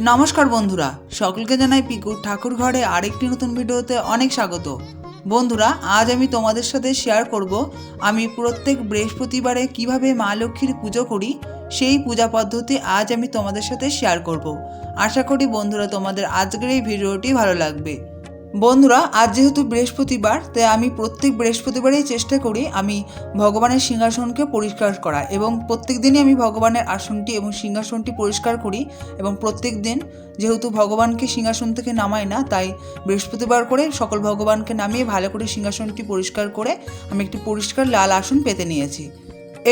নমস্কার বন্ধুরা, সকলকে জানাই পিকুর ঠাকুর ঘরে আরেকটি নতুন ভিডিওতে অনেক স্বাগত। বন্ধুরা, আজ আমি তোমাদের সাথে শেয়ার করব, আমি প্রত্যেক বৃহস্পতিবারে কীভাবে মা লক্ষ্মীর পুজো করি সেই পূজা পদ্ধতি আজ আমি তোমাদের সাথে শেয়ার করব। আশা করি বন্ধুরা তোমাদের আজকের এই ভিডিওটি ভালো লাগবে। বন্ধুরা, আজ যেহেতু বৃহস্পতিবার, তাই আমি প্রত্যেক বৃহস্পতিবারেই চেষ্টা করি আমি ভগবানের সিংহাসনকে পরিষ্কার করা এবং প্রত্যেক দিনই আমি ভগবানের আসনটি এবং সিংহাসনটি পরিষ্কার করি এবং প্রত্যেক দিন যেহেতু ভগবানকে সিংহাসন থেকে নামাই না, তাই বৃহস্পতিবার করে সকল ভগবানকে নামিয়ে ভালো করে সিংহাসনটি পরিষ্কার করে আমি একটি পরিষ্কার লাল আসন পেতে নিয়েছি।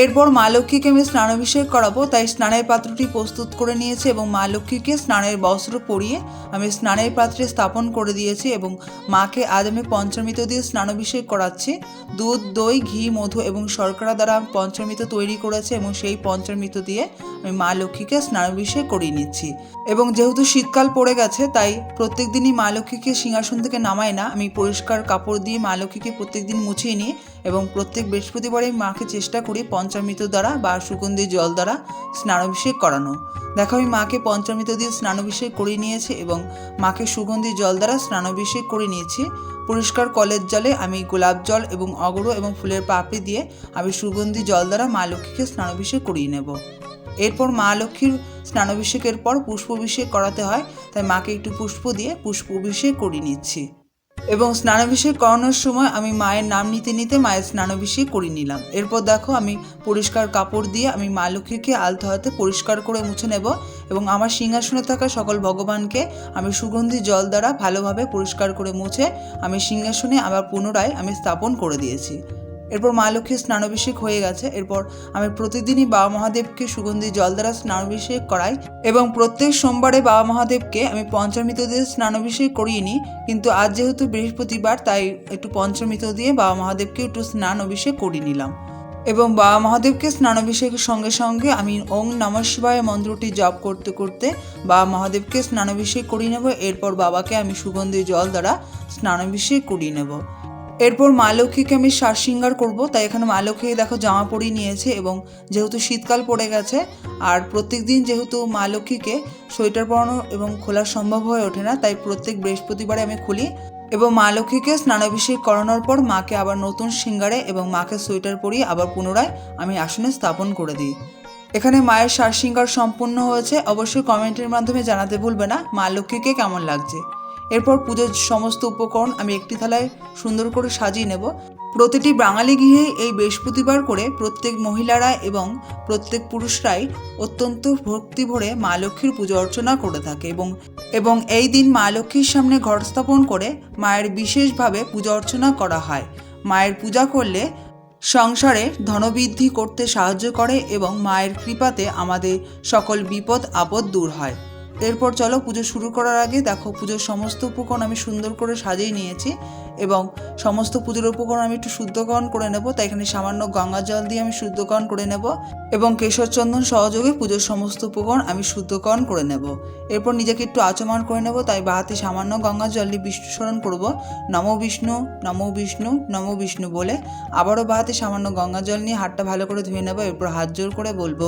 এরপর মা লক্ষ্মীকে আমি স্নানাভিষেক করাবো, তাই স্নানের পাত্রটি প্রস্তুত করে নিয়েছি এবং মা লক্ষ্মীকে স্নানের বস্ত্র পরিয়ে আমি স্নানের পাত্রে স্থাপন করে দিয়েছি এবং মাকে আজ আমি পঞ্চমৃত দিয়ে স্নানাভিষেক করাচ্ছি। দুধ, দই, ঘি, মধু এবং শর্করা দ্বারা পঞ্চমৃত তৈরি করেছে এবং সেই পঞ্চমৃত দিয়ে আমি মা লক্ষ্মীকে স্নানাভিষেক করিয়ে নিচ্ছি। এবং যেহেতু শীতকাল পড়ে গেছে, তাই প্রত্যেক দিনই মা লক্ষ্মীকে সিংহাসন থেকে নামায় না। আমি পরিষ্কার কাপড় দিয়ে মা লক্ষ্মীকে প্রত্যেক দিন মুছিয়ে নিই। এবং প্রত্যেক বৃহস্পতিবারে মাকে চেষ্টা করি পঞ্চামৃত দ্বারা বা সুগন্ধি জল দ্বারা স্নানাভিষেক করানো। দেখো, আমি মাকে পঞ্চামৃত দিয়ে স্নানাভিষেক করিয়ে নিয়েছি এবং মাকে সুগন্ধি জল দ্বারা স্নানাভিষেক করে নিয়েছি। পরিষ্কার কলের জলে আমি গোলাপ জল এবং অগরো এবং ফুলের পাপড়ি দিয়ে আমি সুগন্ধি জল দ্বারা মা লক্ষ্মীকে স্নানাভিষেক করিয়ে নেব। এরপর মা লক্ষ্মীর স্নানাভিষেকের পর পুষ্পাভিষেক করাতে হয়, তাই মাকে একটু পুষ্প দিয়ে পুষ্পাভিষেক করিয়ে নিচ্ছি। এবং স্নানাভিষেক করানোর সময় আমি মায়ের নাম নিতে নিতে মায়ের স্নানাভিষেক করে নিলাম। এরপর দেখো আমি পরিষ্কার কাপড় দিয়ে আমি মা লক্ষ্মীকে আলতো হাতে পরিষ্কার করে মুছে নেব এবং আমার সিংহাসনে থাকা সকল ভগবানকে আমি সুগন্ধি জল দ্বারা ভালোভাবে পরিষ্কার করে মুছে আমি সিংহাসনে আবার পুনরায় আমি স্থাপন করে দিয়েছি। এরপর মা লক্ষ্মীর স্নানাভিষেক হয়ে গেছে। এরপর আমি প্রতিদিনই বাবা মহাদেবকে সুগন্ধি জল দ্বারা স্নানাভিষেক করাই এবং প্রত্যেক সোমবারে বাবা মহাদেবকে আমি পঞ্চমৃত দিয়ে স্নানাভিষেক করিয়ে নিই। কিন্তু আজ যেহেতু বৃহস্পতিবার, তাই একটু পঞ্চমৃত দিয়ে বাবা মহাদেবকে একটু স্নান অভিষেক করিয়ে নিলাম। এবং বাবা মহাদেবকে স্নানাভিষেকের সঙ্গে সঙ্গে আমি ওং নম শিবায় মন্ত্রটি জপ করতে করতে বাবা মহাদেবকে স্নানাভিষেক করিয়ে নেব। এরপর বাবাকে আমি সুগন্ধি জল দ্বারা স্নানাভিষেক করিয়ে নেব। এরপর মা লক্ষ্মীকে আমি শ্বাস শৃঙ্গার করব, তাই এখানে মা লক্ষ্মী দেখো জামা পরিয়ে নিয়েছে এবং যেহেতু শীতকাল পড়ে গেছে, আর প্রত্যেক দিন যেহেতু মা লক্ষ্মীকে সোয়েটার পরানো এবং খোলা সম্ভব হয়ে ওঠে না, তাই প্রত্যেক বৃহস্পতিবারে আমি খুলি এবং মা লক্ষ্মীকে স্নানাভিষেক করানোর পর মাকে আবার নতুন সিঙ্গারে এবং মাকে সোয়েটার পরিয়ে আবার পুনরায় আমি আসনে স্থাপন করে দিই। এখানে মায়ের শ্বাস শৃঙ্গার সম্পূর্ণ হয়েছে, অবশ্যই কমেন্টের মাধ্যমে জানাতে ভুলবে না, মা লক্ষ্মীকে কেমন লাগছে? এরপর পুজোর সমস্ত উপকরণ আমি একটি থালায় সুন্দর করে সাজিয়ে নেব। প্রতিটি বাঙালি গৃহে এই বৃহস্পতিবার করে প্রত্যেক মহিলারা এবং প্রত্যেক পুরুষরাই অত্যন্ত ভক্তি ভরে মা লক্ষ্মীর পুজো অর্চনা করে থাকে এবং এবং এই দিন মা লক্ষ্মীর সামনে ঘর স্থাপন করে মায়ের বিশেষভাবে পূজা অর্চনা করা হয়। মায়ের পূজা করলে সংসারে ধনবৃদ্ধি করতে সাহায্য করে এবং মায়ের কৃপাতে আমাদের সকল বিপদ আপদ দূর হয়। এরপর চলো পুজো শুরু করার আগে দেখো পুজোর সমস্ত উপকরণ আমি সুন্দর করে সাজিয়ে নিয়েছি। এবং সমস্ত পুজোর উপকরণ আমি একটু শুদ্ধকরণ করে নেব, তাই এখানে সামান্য গঙ্গা জল দিয়ে আমি শুদ্ধকরণ করে নেব এবং কেশর চন্দন সহযোগে পুজোর সমস্ত উপকরণ আমি শুদ্ধকরণ করে নেব। এরপর নিজেকে একটু আচমান করে নেব, তাই বাহাতে সামান্য গঙ্গা জল দিয়ে বিষ্ণু স্মরণ করব। নম বিষ্ণু নম বিষ্ণু নম বিষ্ণু বলে আবারও বাহাতে সামান্য গঙ্গা জল নিয়ে হাতটা ভালো করে ধুয়ে নেব, এরপর হাত জোর করে বলব,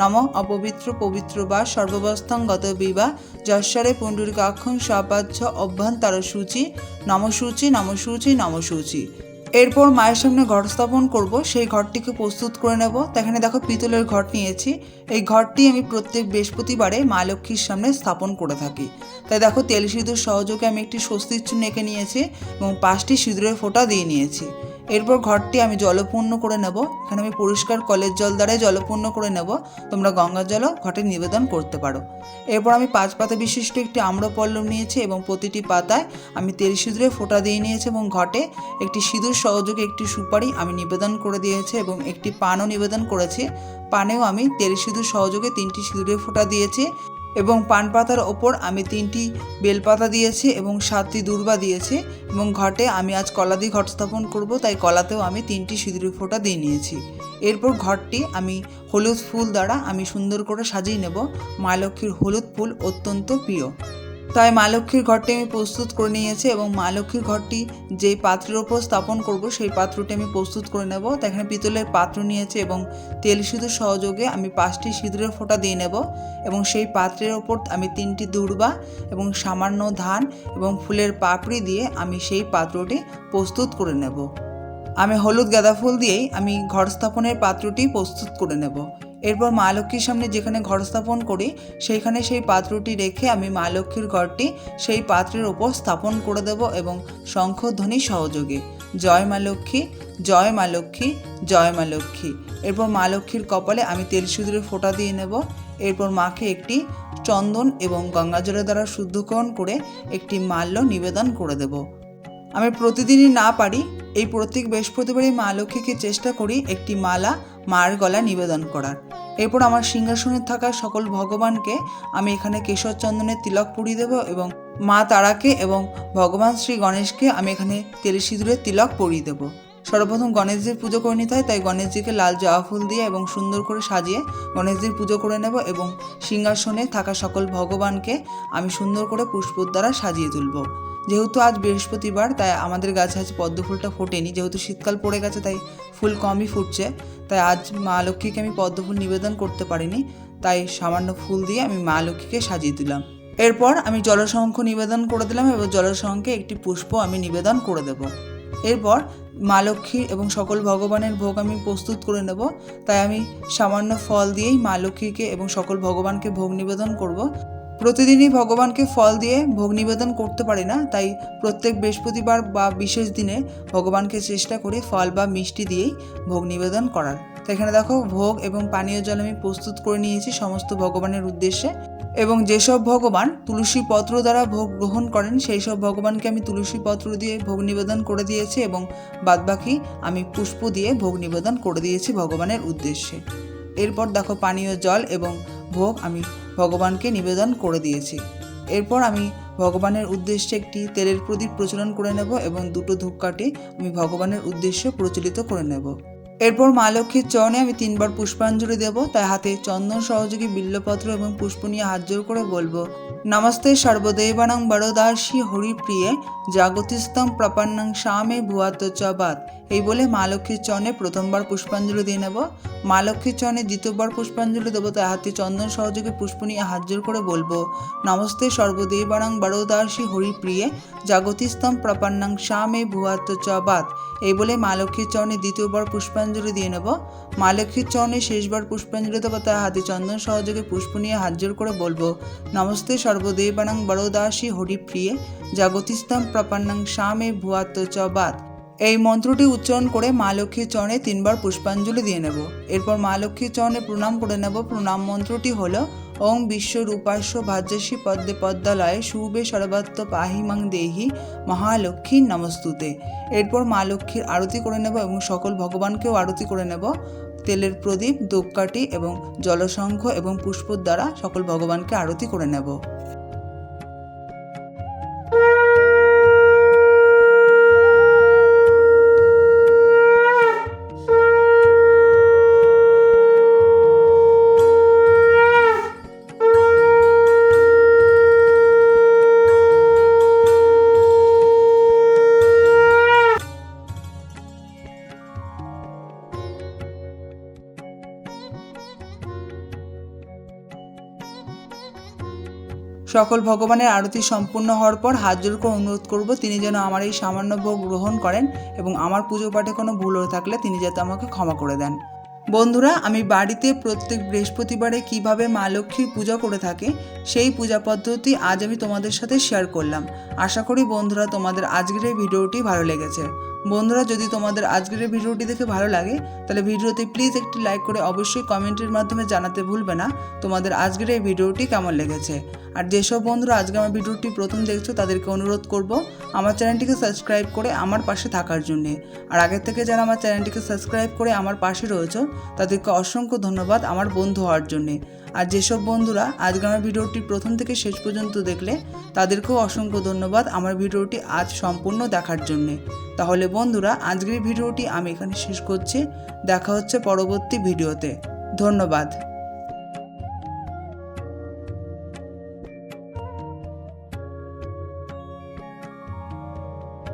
নম অপবিত্র পবিত্র বা সর্ববস্থাং গত বিবা যশ্বরে পুণ্ডরিকাক্ষং সপাচ্ছ অভ্যন্তর সূচি নমসূচি নমসূচি নমসূচি। এরপর মায়ের সামনে ঘর স্থাপন করব, সেই ঘরটিকে প্রস্তুত করে নেব। এখানে দেখো পিতলের ঘট নিয়েছি। এই ঘরটি আমি প্রত্যেক বৃহস্পতিবারে মা লক্ষ্মীর সামনে স্থাপন করে থাকি। তাই দেখো তেল সিঁদুর সহযোগে আমি একটি স্বস্তির চুন এঁকে নিয়েছি এবং পাঁচটি সিঁদুরের ফোঁটা দিয়ে নিয়েছি। এরপর ঘরটি আমি জলপূর্ণ করে নেব। এখানে আমি পরিষ্কার কলের জল দ্বারাই জলপূর্ণ করে নেব। তোমরা গঙ্গার জলও ঘটে নিবেদন করতে পারো। এরপর আমি পাঁচ পাতা বিশিষ্ট একটি আম্রপল্লব নিয়েছি এবং প্রতিটি পাতায় আমি তেল সিঁদুরে ফোঁটা দিয়ে নিয়েছি এবং ঘটে একটি সিঁদুর সহযোগে একটি সুপারি আমি নিবেদন করে দিয়েছি এবং একটি পানও নিবেদন করেছি। পানেও আমি তেল সিঁদুর সহযোগে তিনটি সিঁদুরে ফোঁটা দিয়েছি। এবং পান পাতার ওপর আমি তিনটি বেলপাতা দিয়েছি এবং সাতটি দূর্বা দিয়েছি এবং ঘটে আমি আজ কলা দিয়ে ঘট স্থাপন করব, তাই কলাতেও আমি তিনটি সিঁদুরি ফোঁটা দিয়ে নিয়েছি। এরপর ঘরটি আমি হলুদ ফুল দ্বারা আমি সুন্দর করে সাজিয়ে নেব। মা লক্ষ্মীর হলুদ ফুল অত্যন্ত প্রিয়। তাই মা লক্ষ্মীর ঘরটি আমি প্রস্তুত করে নিয়েছি এবং মা লক্ষ্মীর ঘরটি যেই পাত্রের ওপর স্থাপন করব, সেই পাত্রটি আমি প্রস্তুত করে নেব। তো এখানে পিতলের পাত্র নিয়েছি এবং তেল সিঁদুর সহযোগে আমি পাঁচটি সিঁদুরের ফোঁটা দিয়ে নেব এবং সেই পাত্রের ওপর আমি তিনটি দূর্বা এবং সামান্য ধান এবং ফুলের পাপড়ি দিয়ে আমি সেই পাত্রটি প্রস্তুত করে নেব। আমি হলুদ গাঁদা ফুল দিয়েই আমি ঘর স্থাপনের পাত্রটি প্রস্তুত করে নেব। এরপর মা লক্ষ্মীর সামনে যেখানে ঘর স্থাপন করি, সেইখানে সেই পাত্রটি রেখে আমি মা লক্ষ্মীর ঘরটি সেই পাত্রের ওপর স্থাপন করে দেব এবং শঙ্খধ্বনি সহযোগে। জয় মা লক্ষ্মী, জয় মা লক্ষ্মী, জয় মা লক্ষ্মী। এরপর মা লক্ষ্মীর কপালে আমি তেল সিঁদুরের ফোঁটা দিয়ে নেব। এরপর মাকে একটি চন্দন এবং গঙ্গাজলের দ্বারা শুদ্ধকরণ করে একটি মাল্য নিবেদন করে দেব। আমি প্রতিদিনই না পারি এই প্রত্যেক বৃহস্পতিবারই মা লক্ষ্মীকে চেষ্টা করি একটি মালা মার গলা নিবেদন করার। এরপর আমার সিংহাসনে থাকা সকল ভগবানকে আমি এখানে কেশর চন্দনের তিলক পরিয়ে দেব এবং মা তারাকে এবং ভগবান শ্রী গণেশকে আমি এখানে তেল সিঁদুরের তিলক পরিয়ে দেব। সর্বপ্রথম গণেশজির পুজো করে নিতে হয়, তাই গণেশজিকে লাল জবা ফুল দিয়ে এবং সুন্দর করে সাজিয়ে গণেশজির পুজো করে নেব এবং সিংহাসনে থাকা সকল ভগবানকে আমি সুন্দর করে পুষ্পর দ্বারা সাজিয়ে তুলব। যেহেতু আজ বৃহস্পতিবার, তাই আমাদের গাছে আজ পদ্ম ফুলটা ফোটেনি। যেহেতু শীতকাল পড়ে গেছে, তাই ফুল কমই ফুটছে। তাই আজ মা লক্ষ্মীকে আমি পদ্ম ফুল নিবেদন করতে পারিনি। তাই সামান্য ফুল দিয়ে আমি মা লক্ষ্মীকে সাজিয়ে দিলাম। এরপর আমি জলশঙ্খ নিবেদন করে দিলাম এবং জলশঙ্খে একটি পুষ্প আমি নিবেদন করে দেব। এরপর মা লক্ষ্মী এবং সকল ভগবানের ভোগ আমি প্রস্তুত করে নেব। তাই আমি সামান্য ফল দিয়েই মা লক্ষ্মীকে এবং সকল ভগবানকে ভোগ নিবেদন করব। প্রতিদিনই ভগবানকে ফল দিয়ে ভোগ নিবেদন করতে পারি না, তাই প্রত্যেক বৃহস্পতিবার বা বিশেষ দিনে ভগবানকে চেষ্টা করি ফল বা মিষ্টি দিয়েই ভোগ নিবেদন করার। তো এখানে দেখো, ভোগ এবং পানীয় জল আমি প্রস্তুত করে নিয়েছি সমস্ত ভগবানের উদ্দেশ্যে। এবং যেসব ভগবান তুলসী পত্র দ্বারা ভোগ গ্রহণ করেন সেই সব ভগবানকে আমি তুলসী পত্র দিয়ে ভোগ নিবেদন করে দিয়েছি এবং বাদবাকি আমি পুষ্প দিয়ে ভোগ নিবেদন করে দিয়েছি ভগবানের উদ্দেশ্যে। এরপর দেখো, পানীয় জল এবং ভোগ আমি ভগবানকে নিবেদন করে দিয়েছি। এরপর আমি ভগবানের উদ্দেশ্যে একটি তেলের প্রদীপ প্রচলন করে নেব এবং দুটো ধূপকাঠি আমি ভগবানের উদ্দেশ্যে প্রচলিত করে নেব। এরপর মা লক্ষ্মীর চরণে আমি তিনবার পুষ্পাঞ্জলি দেব, তাই হাতে চন্দন সহযোগী বিল্লপত্র এবং পুষ্প নিয়ে হাত জোর করে বলব, নমস্তে সর্বদেবানাং বড়দাসী হরিপ্রিয়ে জাগতিস্তম প্রপন্নং শ্যামে ভুয়াত চবাত এই বলে মা লক্ষ্মীর চরণে প্রথমবার পুষ্পাঞ্জলি দিয়ে নেব। মা লক্ষ্মীর চরণে দ্বিতীয়বার পুষ্পাঞ্জলি দেবো, তাই হাতে চন্দন সহযোগে পুষ্প নিয়ে হাত জোর করে বলব, নমস্তে সর্বদেবানাং বড়দাসী হরিপ্রিয়ে জাগতিস্তম প্রপন্নং শ্যামে ভুয়াত চবাত এই বলে মা লক্ষ্মীর চরণে দ্বিতীয়বার পুষ্পাঞ্জলি দিয়ে নেব। মা লক্ষ্মীর চরণে শেষবার পুষ্পাঞ্জলি দেবো তার হাতে চন্দন সহযোগে পুষ্প নিয়ে হাত জোর করে বলব, নমস্তে সর্বদেবানাং বড়দাসী হরিপ্রিয়ে, জাগতিস্তম প্রপান্নাং শ্যামে চ চবাত এই মন্ত্রটি উচ্চারণ করে মা লক্ষ্মীর চরণে তিনবার পুষ্পাঞ্জলি দিয়ে নেব। এরপর মা লক্ষ্মীর চরণে প্রণাম করে নেব। প্রণাম মন্ত্রটি হলো ওং বিশ্বরূপাস্য ভাজ্যসী পদ্মে পদ্মালয়ে শুভে সর্বাত্ম পাহিমাং দেহি মহালক্ষ্মী নমস্তুতে। এরপর মা লক্ষ্মীর আরতি করে নেব এবং সকল ভগবানকেও আরতি করে নেব। তেলের প্রদীপ, ধূপকাঠি এবং জলশঙ্খ এবং পুষ্পর দ্বারা সকল ভগবানকে আরতি করে নেব। সকল ভগবানের আরতি সম্পূর্ণ হওয়ার পর হাত জোর করে অনুরোধ করব, তিনি যেন আমার এই সামান্য ভোগ গ্রহণ করেন এবং আমার পুজো পাঠে কোনো ভুল থাকলে তিনি যাতে আমাকে ক্ষমা করে দেন। বন্ধুরা, আমি বাড়িতে প্রত্যেক বৃহস্পতিবারে কীভাবে মা লক্ষ্মীর পূজা করে থাকে, সেই পূজা পদ্ধতি আজ আমি তোমাদের সাথে শেয়ার করলাম। আশা করি বন্ধুরা, তোমাদের আজকের এই ভিডিওটি ভালো লেগেছে। বন্ধুরা, যদি তোমাদের আজকের এই ভিডিওটি দেখে ভালো লাগে, তাহলে ভিডিওতে প্লিজ একটি লাইক করে অবশ্যই কমেন্টের মাধ্যমে জানাতে ভুলবে না, তোমাদের আজকের এই ভিডিওটি কেমন লেগেছে। আর যেসব বন্ধুরা আজকে আমার ভিডিওটি প্রথম দেখছ, তাদেরকে অনুরোধ করব আমার চ্যানেলটিকে সাবস্ক্রাইব করে আমার পাশে থাকার জন্যে। আর আগের থেকে যারা আমার চ্যানেলটিকে সাবস্ক্রাইব করে আমার পাশে রয়েছে, তাদেরকে অসংখ্য ধন্যবাদ আমার বন্ধু হওয়ার জন্যে। আর যেসব বন্ধুরা আজকে আমার ভিডিওটি প্রথম থেকে শেষ পর্যন্ত দেখলে, তাদেরকেও অসংখ্য ধন্যবাদ আমার ভিডিওটি আজ সম্পূর্ণ দেখার জন্যে। তাহলে বন্ধুরা, আজকের ভিডিওটি আমি এখানে শেষ করছি। দেখা হচ্ছে পরবর্তী ভিডিওতে। ধন্যবাদ।